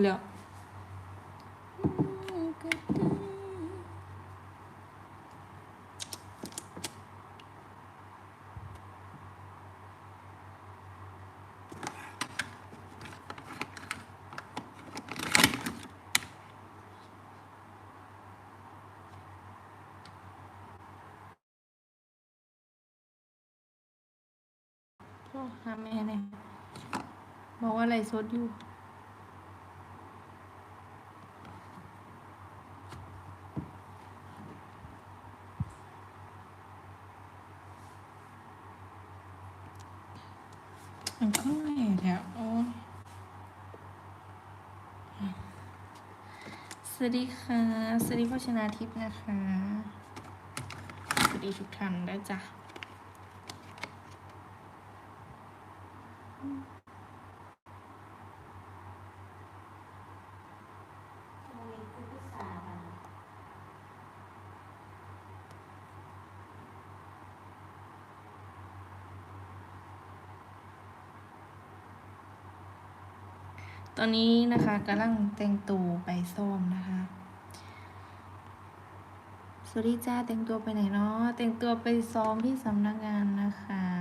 แล้วโทรหาแม่เนี่ยบอกว่าอะไรสดอยู่ มันก็ไม่แถวโอ้ยสวัสดีค่ะ สวัสดีพ่อชนาทิพย์นะคะ สวัสดีทุกท่านด้วยจ้ะ ตอนนี้นะคะกำลังแต่งตัวไปซ้อมนะคะ สวัสดีจ้าแต่งตัวไปไหนเนาะแต่งตัวไปซ้อมที่สำนักงานนะคะ